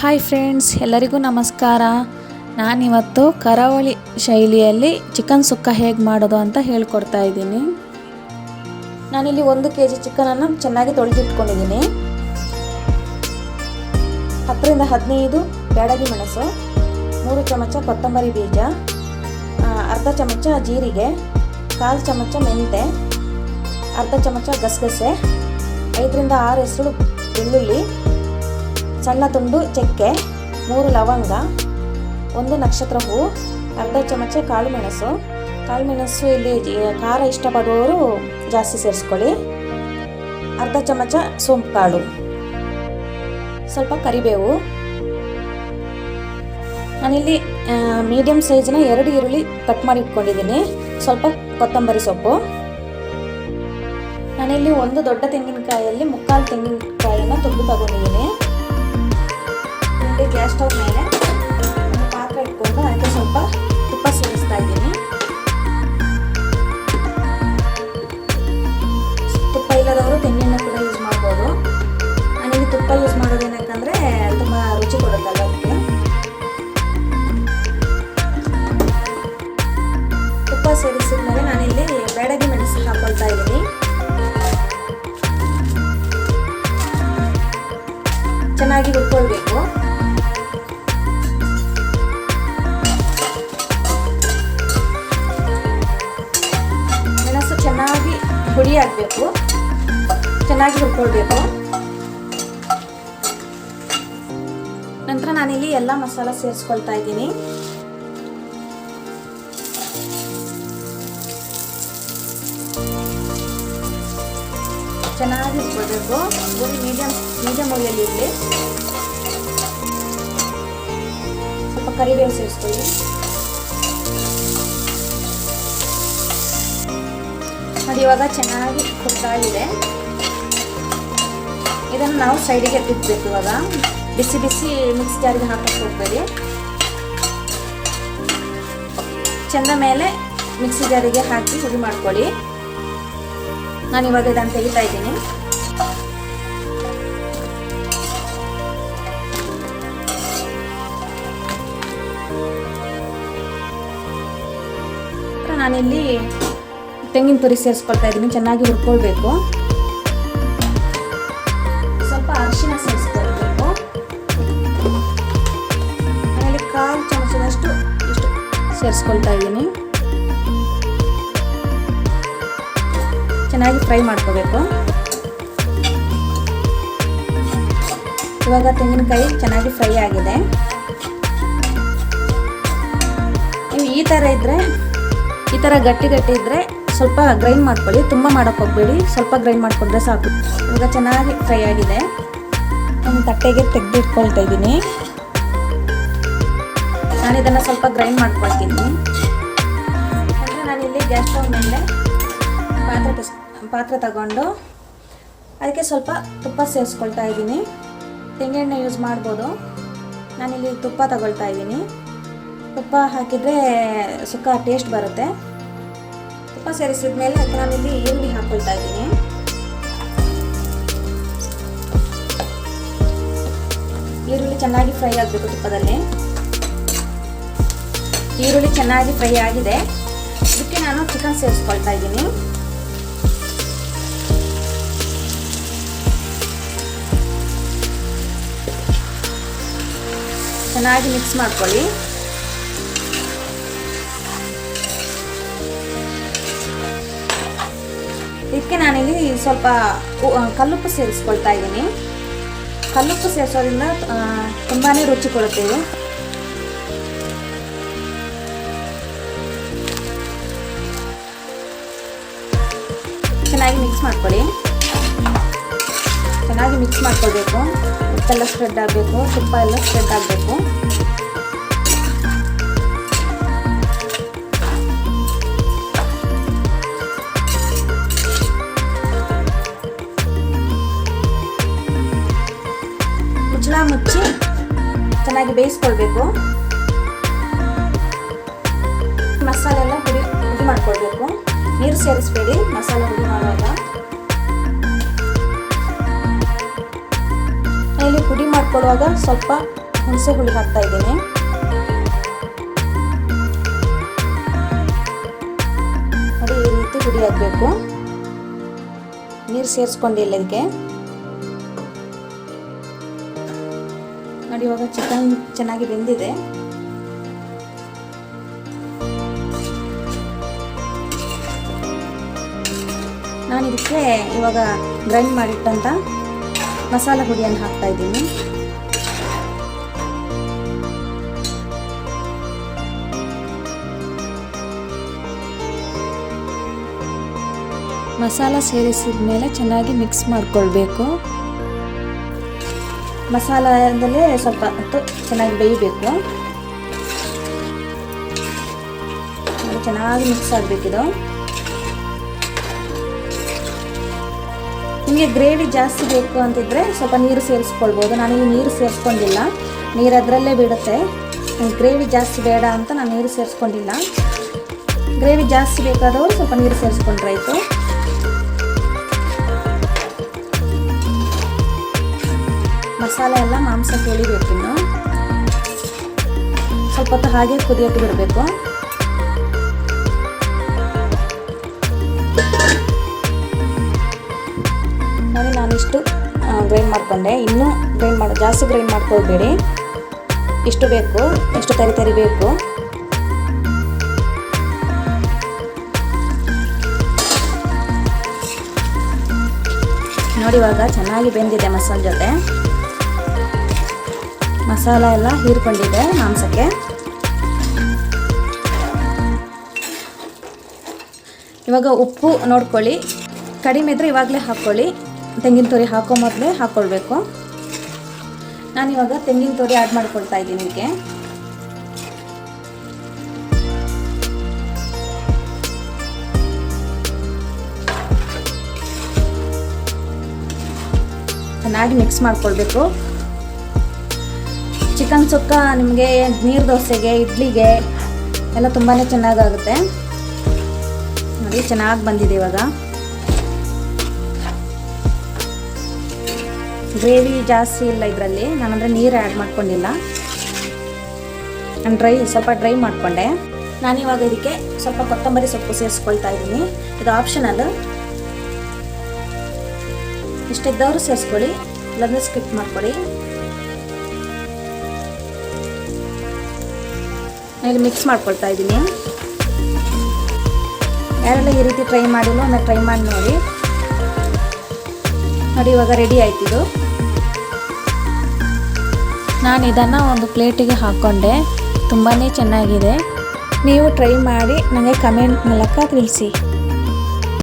Hi friends ಎಲ್ಲರಿಗೂ ನಮಸ್ಕಾರ. ನಾನಿವತ್ತು ಕರಾವಳಿ ಶೈಲಿಯಲ್ಲಿ ಚಿಕನ್ ಸುಕ್ಕ ಹೇಗೆ ಮಾಡೋದು ಅಂತ ಹೇಳ್ಕೊಡ್ತಾ ಇದ್ದೀನಿ. ನಾನಿಲ್ಲಿ ಒಂದು ಕೆ ಜಿ ಚಿಕನನ್ನು ಚೆನ್ನಾಗಿ ತೊಳೆದಿಟ್ಕೊಂಡಿದ್ದೀನಿ. ಹತ್ತರಿಂದ ಹದಿನೈದು ಬ್ಯಾಡಗಿ ಮೆಣಸು, ಮೂರು ಚಮಚ ಕೊತ್ತಂಬರಿ ಬೀಜ ಅರ್ಧ ಚಮಚ ಜೀರಿಗೆ, ಕಾಲು ಚಮಚ ಮೆಂತೆ, ಅರ್ಧ ಚಮಚ ಗಸಗಸೆ, ಐದರಿಂದ ಆರು ಹೆಸರು ಬೆಳ್ಳುಳ್ಳಿ ಸಣ್ಣ ತುಂಡು, ಚಕ್ಕೆ, ಮೂರು ಲವಂಗ, ಒಂದು ನಕ್ಷತ್ರ ಹೂವು ಅರ್ಧ ಚಮಚ ಕಾಳು ಮೆಣಸು. ಕಾಳು ಮೆಣಸು ಇಲ್ಲಿ ಖಾರ ಇಷ್ಟಪಡುವವರು ಜಾಸ್ತಿ ಸೇರಿಸ್ಕೊಳ್ಳಿ. ಅರ್ಧ ಚಮಚ ಸೋಂಪು ಕಾಳು. ಸ್ವಲ್ಪ ಕರಿಬೇವು. ನಾನಿಲ್ಲಿ ಮೀಡಿಯಮ್ ಸೈಜ್ನ ಎರಡು ಈರುಳ್ಳಿ ಕಟ್ ಮಾಡಿ ಇಟ್ಕೊಂಡಿದ್ದೀನಿ. ಸ್ವಲ್ಪ ಕೊತ್ತಂಬರಿ ಸೊಪ್ಪು. ನಾನಿಲ್ಲಿ ಒಂದು ದೊಡ್ಡ ತೆಂಗಿನಕಾಯಲ್ಲಿ ಮುಕ್ಕಾಲು ತೆಂಗಿನಕಾಯಿಯನ್ನು ತುಂಬಿ ತಗೊಂಡಿದ್ದೀನಿ. ಗ್ಯಾಸ್ ಸ್ಟವ್ ಮೇಲೆ ಪಾಕ ಇಟ್ಕೊಂಡು ಅದಕ್ಕೆ ಸ್ವಲ್ಪ ತುಪ್ಪ ಸೇರಿಸ್ತಾ ಇದ್ದೀನಿ. ತುಪ್ಪ ಇಲ್ಲದವರು ತೆಂಗಿನ ಕೂಡ ಯೂಸ್ ಮಾಡ್ಬೋದು. ನನಗೆ ತುಪ್ಪ ಯೂಸ್ ಮಾಡೋದು ಏನಕ್ಕಂದ್ರೆ ತುಂಬ ರುಚಿ ಕೊಡುತ್ತಲ್ಲ ಅದಕ್ಕೆ. ತುಪ್ಪ ಸೇರಿಸಿದ ಮೇಲೆ ನಾನಿಲ್ಲಿ ಬೇಡಗಿ ಮೆಣಸಿನ ಹಾಕೊಳ್ತಾ ಇದ್ದೀನಿ. ಚೆನ್ನಾಗಿ ಹುರ್ಕೊಳ್ಬೇಕು. ಹುಳಿ ಹಾಕ್ಬೇಕು. ಚೆನ್ನಾಗಿ ಹುರ್ಕೊಳ್ಬೇಕು. ನಂತರ ನಾನಿಲ್ಲಿ ಎಲ್ಲ ಮಸಾಲ ಸೇರಿಸ್ಕೊಳ್ತಾ ಇದ್ದೀನಿ. ಚೆನ್ನಾಗಿ ಹುರ್ಕೊಳ್ಬೇಕು. ಒಂದು ಮೀಡಿಯಂ ಮೀಡಿಯಂ ಉರಿಯಲ್ಲಿ ಇರಲಿ ಸ್ವಲ್ಪ ಕರಿಬೇವು ಸೇರಿಸ್ಕೊಳ್ಳಿ. ನೋಡಿ, ಇವಾಗ ಚೆನ್ನಾಗಿ ಕುದ್ದಾಗಿದೆ. ಇದನ್ನು ನಾವು ಸೈಡಿಗೆ ಎತ್ತಿಡ್ಬೇಕು ಇವಾಗ. ಬಿಸಿ ಬಿಸಿ ಮಿಕ್ಸ್ ಜಾರಿಗೆ ಹಾಕಕ್ಕೆ ಹೋಗ್ಬೇಡಿ. ಚೆಂದ ಮೇಲೆ ಮಿಕ್ಸಿ ಜಾರಿಗೆ ಹಾಕಿ ಹುಡಿ ಮಾಡ್ಕೊಳ್ಳಿ. ನಾನು ಇವಾಗ ಇದನ್ನು ತೆಗಿತಾ ಇದ್ದೀನಿ. ನಾನಿಲ್ಲಿ ತೆಂಗಿನ ತುರಿ ಸೇರಿಸ್ಕೊಳ್ತಾ ಇದ್ದೀನಿ, ಚೆನ್ನಾಗಿ ಹುರ್ಕೊಳ್ಬೇಕು. ಸ್ವಲ್ಪ ಅರಿಶಿನ ಸೇರಿಸ್ಕೊಳ್ಬೇಕು. ಆಮೇಲೆ ಕಾಲು ಚಮಚದಷ್ಟು ಇಷ್ಟು ಸೇರಿಸ್ಕೊಳ್ತಾ ಇದ್ದೀನಿ. ಚೆನ್ನಾಗಿ ಫ್ರೈ ಮಾಡ್ಕೋಬೇಕು. ಇವಾಗ ತೆಂಗಿನಕಾಯಿ ಚೆನ್ನಾಗಿ ಫ್ರೈ ಆಗಿದೆ. ನೀವು ಈ ಥರ ಇದ್ದರೆ ಈ ಥರ ಗಟ್ಟಿ ಗಟ್ಟಿ ಇದ್ದರೆ ಸ್ವಲ್ಪ ಗ್ರೈಂಡ್ ಮಾಡ್ಕೊಳ್ಳಿ. ತುಂಬ ಮಾಡೋಕ್ಕೆ ಹೋಗಬೇಡಿ. ಸ್ವಲ್ಪ ಗ್ರೈಂಡ್ ಮಾಡಿಕೊಂಡ್ರೆ ಸಾಕು. ಈಗ ಚೆನ್ನಾಗಿ ಫ್ರೈ ಆಗಿದೆ. ನಾನು ತಟ್ಟೆಗೆ ತೆಗೆದಿಟ್ಕೊಳ್ತಾ ಇದ್ದೀನಿ. ನಾನು ಇದನ್ನು ಸ್ವಲ್ಪ ಗ್ರೈಂಡ್ ಮಾಡ್ಕೊಳ್ತೀನಿ. ಅಂದರೆ ನಾನಿಲ್ಲಿ ಗ್ಯಾಸ್ ಸ್ಟವ್ ಮೇಲೆ ಪಾತ್ರೆ ಪಾತ್ರೆ ತಗೊಂಡು ಅದಕ್ಕೆ ಸ್ವಲ್ಪ ತುಪ್ಪ ಸೇರಿಸ್ಕೊಳ್ತಾ ಇದ್ದೀನಿ. ತೆಂಗೆಣ್ಣೆ ಯೂಸ್ ಮಾಡ್ಬೋದು. ನಾನಿಲ್ಲಿ ತುಪ್ಪ ತಗೊಳ್ತಾ ಇದ್ದೀನಿ. ತುಪ್ಪ ಹಾಕಿದರೆ ಸುಕ್ಕ ಟೇಸ್ಟ್ ಬರುತ್ತೆ. ಸೇರಿಸಿದ ಮೇಲೆ ಅದಕ್ಕೆ ನಾನಿಲ್ಲಿ ಈರುಳ್ಳಿ ಹಾಕೊಳ್ತಾ ಇದ್ದೀನಿ. ಈರುಳ್ಳಿ ಚೆನ್ನಾಗಿ ಫ್ರೈ ಆಗಬೇಕು ತುಪ್ಪದಲ್ಲಿ. ಈರುಳ್ಳಿ ಚೆನ್ನಾಗಿ ಫ್ರೈ ಆಗಿದೆ. ಇದಕ್ಕೆ ನಾನು ಚಿಕನ್ ಸೇರಿಸ್ಕೊಳ್ತಾ ಇದ್ದೀನಿ. ಚೆನ್ನಾಗಿ ಮಿಕ್ಸ್ ಮಾಡ್ಕೊಳ್ಳಿ. ಸ್ವಲ್ಪ ಕಲ್ಲುಪ್ಪು ಸೇರಿಸ್ಕೊಳ್ತಾ ಇದ್ದೀನಿ. ಕಲ್ಲುಪ್ಪು ಸೇರಿಸೋದ್ರಿಂದ ತುಂಬಾ ರುಚಿ ಕೊಡುತ್ತೇವೆ ಚೆನ್ನಾಗಿ ಮಿಕ್ಸ್ ಮಾಡ್ಕೊಳ್ಳಿ. ಚೆನ್ನಾಗಿ ಮಿಕ್ಸ್ ಮಾಡ್ಕೊಳ್ಬೇಕು. ಉಪ್ಪೆಲ್ಲ ಸ್ಪ್ರೆಡ್ ಆಗಬೇಕು, ತುಪ್ಪ ಎಲ್ಲ ಸ್ಪ್ರೆಡ್ ಆಗಬೇಕು. ಚೆನ್ನಾಗಿ ಬೇಯಿಸ್ಕೊಳ್ಬೇಕು. ಮಸಾಲೆ ಎಲ್ಲ ಹುಡಿ ಹುಡಿ ಮಾಡ್ಕೊಳ್ಬೇಕು. ನೀರು ಸೇರಿಸ್ಬೇಡಿ, ಮಸಾಲೆ ಹುಡಿ ಮಾಡುವಾಗ. ಇಲ್ಲಿ ಹುಡಿ ಮಾಡ್ಕೊಳ್ಳುವಾಗ ಸ್ವಲ್ಪ ಹುಣಸೆ ಹುಳಿ ಹಾಕ್ತಾ ಇದ್ದೀನಿ. ನೋಡಿ, ಈ ರೀತಿ ಹುಡಿ ಹಾಕಬೇಕು. ನೀರು ಸೇರಿಸ್ಕೊಂಡಿಲ್ಲ ಇದಕ್ಕೆ. ನೋಡಿ ಇವಾಗ ಚಿಕನ್ ಚೆನ್ನಾಗಿ ಬೆಂದಿದೆ. ನಾನು ಇದಕ್ಕೆ ಇವಾಗ ಗ್ರೈಂಡ್ ಮಾಡಿಟ್ಟಂತ ಮಸಾಲ ಹುಡಿಯನ್ನು ಹಾಕ್ತಾ ಇದ್ದೀನಿ. ಮಸಾಲ ಸೇರಿಸಿದ ಮೇಲೆ ಚೆನ್ನಾಗಿ ಮಿಕ್ಸ್ ಮಾಡಿಕೊಳ್ಬೇಕು. ಮಸಾಲದಲ್ಲೇ ಸ್ವಲ್ಪ ಹೊತ್ತು ಚೆನ್ನಾಗಿ ಬೇಯಬೇಕು. ಚೆನ್ನಾಗಿ ಮಿಕ್ಸ್ ಆಗಬೇಕಿದು ನಿಮಗೆ ಗ್ರೇವಿ ಜಾಸ್ತಿ ಬೇಕು ಅಂತಿದ್ರೆ ಸ್ವಲ್ಪ ನೀರು ಸೇರಿಸ್ಕೊಳ್ಬೋದು. ನಾನು ಈ ನೀರು ಸೇರಿಸ್ಕೊಂಡಿಲ್ಲ. ನೀರು ಅದರಲ್ಲೇ ಬಿಡುತ್ತೆ. ಗ್ರೇವಿ ಜಾಸ್ತಿ ಬೇಡ ಅಂತ ನಾನು ನೀರು ಸೇರಿಸ್ಕೊಂಡಿಲ್ಲ. ಗ್ರೇವಿ ಜಾಸ್ತಿ ಬೇಕಾದವರು ಸ್ವಲ್ಪ ನೀರು ಸೇರಿಸ್ಕೊಂಡ್ರಾಯ್ತು ಮಸಾಲೆ ಎಲ್ಲ ಮಾಂಸ ಕೇಳಿಬೇಕು ಇನ್ನು. ಸ್ವಲ್ಪ ಹೊತ್ತು ಹಾಗೆ ಕುದಿಯೋಕೆ ಬಿಡಬೇಕು. ನೋಡಿ ನಾನಿಷ್ಟು ಗ್ರೈಂಡ್ ಮಾಡಿಕೊಂಡೆ. ಇನ್ನೂ ಗ್ರೈಂಡ್ ಮಾಡಿ, ಜಾಸ್ತಿ ಗ್ರೈಂಡ್ ಮಾಡ್ಕೊಳ್ಬೇಡಿ. ಇಷ್ಟು ಬೇಕು ಎಷ್ಟು ತರಿ ತರಿ ಬೇಕು. ನೋಡಿ, ಇವಾಗ ಚೆನ್ನಾಗಿ ಬೆಂದಿದೆ ಮಸಾಲೆ ಜೊತೆ. ಮಸಾಲ ಎಲ್ಲ ಹೀರ್ಕೊಂಡಿದೆ ಮಾಂಸಕ್ಕೆ. ಇವಾಗ ಉಪ್ಪು ನೋಡ್ಕೊಳ್ಳಿ. ಕಡಿಮೆ ಇದ್ದರೆ ಇವಾಗಲೇ ಹಾಕ್ಕೊಳ್ಳಿ. ತೆಂಗಿನ ತುರಿ ಹಾಕೋ ಮೊದಲೇ ಹಾಕ್ಕೊಳ್ಬೇಕು. ನಾನಿವಾಗ ತೆಂಗಿನ ತುರಿ ಆ್ಯಡ್ ಮಾಡ್ಕೊಳ್ತಾ ಇದ್ದೀನಿ ಇದಕ್ಕೆ ಚೆನ್ನಾಗಿ ಮಿಕ್ಸ್ ಮಾಡ್ಕೊಳ್ಬೇಕು. ಚಿಕನ್ ಸುಕ್ಕ ನಿಮಗೆ ನೀರು ದೋಸೆಗೆ, ಇಡ್ಲಿಗೆ ಎಲ್ಲ ತುಂಬಾ ಚೆನ್ನಾಗಾಗುತ್ತೆ. ನೋಡಿ, ಚೆನ್ನಾಗಿ ಬಂದಿದೆ ಇವಾಗ. ಗ್ರೇವಿ ಜಾಸ್ತಿ ಇಲ್ಲ ಇದರಲ್ಲಿ. ನಾನಂದರೆ ನೀರು ಆ್ಯಡ್ ಮಾಡ್ಕೊಂಡಿಲ್ಲ. ನಾನು ಡ್ರೈ ಸ್ವಲ್ಪ ಡ್ರೈ ಮಾಡಿಕೊಂಡೆ. ನಾನಿವಾಗ ಇದಕ್ಕೆ ಸ್ವಲ್ಪ ಕೊತ್ತಂಬರಿ ಸೊಪ್ಪು ಸೇರಿಸ್ಕೊಳ್ತಾ ಇದ್ದೀನಿ. ಇದು ಆಪ್ಷನಲ್ ಇಷ್ಟಿದ್ದವರು ಸೇರಿಸ್ಕೊಳ್ಳಿ. ಇಲ್ಲಾಂದರೆ ಸ್ಕಿಪ್ ಮಾಡ್ಕೊಳ್ಳಿ. ಇಲ್ಲಿ ಮಿಕ್ಸ್ ಮಾಡ್ಕೊಳ್ತಾ ಇದ್ದೀನಿ. ಯಾರೆಲ್ಲ ಈ ರೀತಿ ಟ್ರೈ ಮಾಡಿಲ್ಲ ಒಮ್ಮೆ ಟ್ರೈ ಮಾಡಿ ನೋಡಿ. ನೋಡಿ, ಇವಾಗ ರೆಡಿ ಆಯ್ತಿದು ನಾನು ಇದನ್ನು ಒಂದು ಪ್ಲೇಟಿಗೆ ಹಾಕ್ಕೊಂಡೆ ತುಂಬಾ ಚೆನ್ನಾಗಿದೆ. ನೀವು ಟ್ರೈ ಮಾಡಿ ನನಗೆ ಕಮೆಂಟ್ ಮೂಲಕ ತಿಳಿಸಿ.